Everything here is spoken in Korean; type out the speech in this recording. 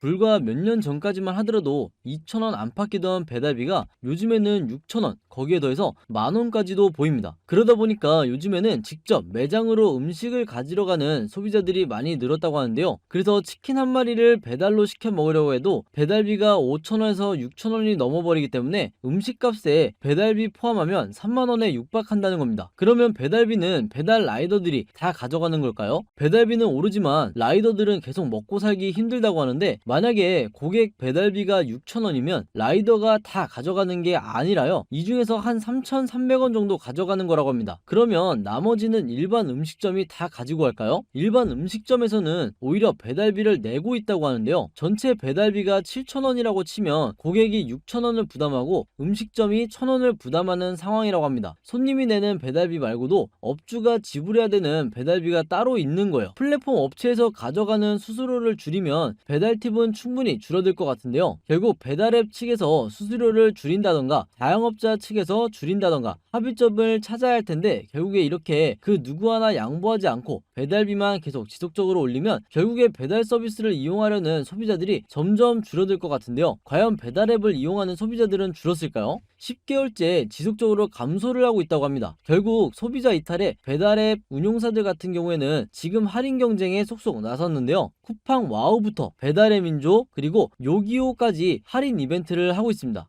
불과 몇 년 전까지만 하더라도 2,000원 안팎이던 배달비가 요즘에는 6,000원, 거기에 더해서 만원까지도 보입니다. 그러다 보니까 요즘에는 직접 매장으로 음식을 가지러 가는 소비자들이 많이 늘었다고 하는데요. 그래서 치킨 한 마리를 배달로 시켜 먹으려고 해도 배달비가 5,000원에서 6,000원이 넘어버리기 때문에 음식값에 배달비 포함하면 3만원에 육박한다는 겁니다. 그러면 배달비는 배달 라이더들이 다 가져가는 걸까요? 배달비는 오르지만 라이더들은 계속 먹고 살기 힘들다고 하는데 만약에 고객 배달비가 6,000원이면 라이더가 다 가져가는 게 아니라요. 이 중에서 한 3,300원 정도 가져가는 거라고 합니다. 그러면 나머지는 일반 음식점이 다 가지고 갈까요? 일반 음식점에서는 오히려 배달비를 내고 있다고 하는데요. 전체 배달비가 7,000원이라고 치면 고객이 6,000원을 부담하고 음식점이 1,000원을 부담하는 상황이라고 합니다. 손님이 내는 배달비 말고도 업주가 지불해야 되는 배달비가 따로 있는 거예요. 플랫폼 업체에서 가져가는 수수료를 줄이면 배달 팁은 충분히 줄어들 것 같은데요. 결국 배달앱 측에서 수수료를 줄인다던가 자영업자 측에서 줄인다던가 합의점을 찾아야 할 텐데 결국에 이렇게 그 누구 하나 양보하지 않고 배달비만 계속 지속적으로 올리면 결국에 배달 서비스를 이용하려는 소비자들이 점점 줄어들 것 같은데요. 과연 배달앱을 이용하는 소비자들은 줄었을까요? 10개월째 지속적으로 감소를 하고 있다고 합니다. 결국 소비자 이탈에 배달앱 운용사들 같은 경우에는 지금 할인 경쟁에 속속 나섰는데요. 쿠팡 와우부터 배달의 민족 그리고 요기요까지 할인 이벤트를 하고 있습니다.